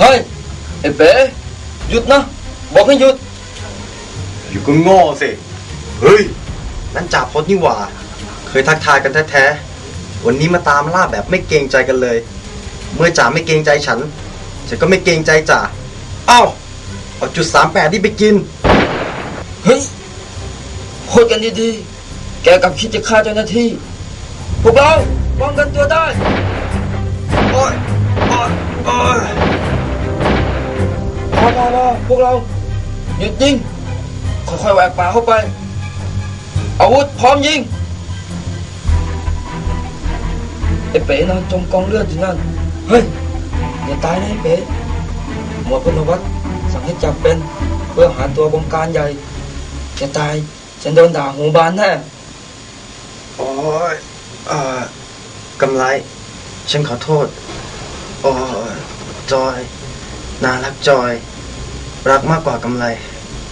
เฮ้ยไอ้เป๋หยุดนะบอกให้หยุด อยู่ก็โง่สิ เฮ้ย นั่นจ่าพจนี่หว่า เคยทักทายกันแท้ๆ วันนี้มาตามล่าแบบไม่เกรงใจกันเลย เมื่อจ่าไม่เกรงใจฉัน ฉันก็ไม่เกรงใจจ่าเอ้าเอาจุดสามแปดนี่ไปกิน เฮ้ยคุยกันดีๆ แกกลับคิดจะฆ่าเจ้าหน้าที่ พวกเราป้องกันตัวได้ โอ้ยโอ้ย พอพอพอพวกเราหยุดยิง ค่อยๆแหวกป่าเข้าไป อาวุธพร้อมยิงไอ้เป๋นอนจมกองเลือดอยู่นั่น เฮ้ย อย่าตายนะไอ้เป๋หมวดพลวัตสั่งให้จับเป็น เพื่อหาตัวบงการใหญ่จะตาย ฉันโดนด่าหูบานแน่โอ้ยเอ่อกำไร ฉันขอโทษ โอ้ยจอย น่ารักจอย รักมากกว่ากำไร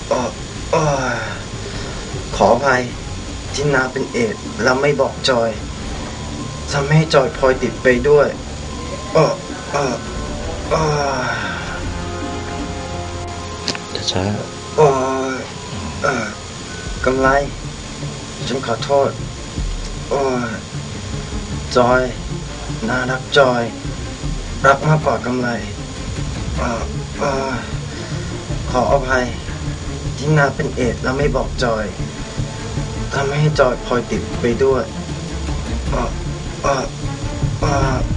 โอ้โอ้ยขออภัยที่นาเป็นเอดส์แล้วไม่บอกจอยทำให้จอยพลอยติดไปด้วยโอ้โอ้โอ้ยช้าโอ้ยเออกำไรฉันขอโทษโอ้ยจอย น่ารักจอย รักมากกว่ากำไรเออเออข ออภัยที่นาเป็นเอดแล้วไม่บอกจอยทำให้จอยพลอยติดไปด้วยอ่าออเออเออ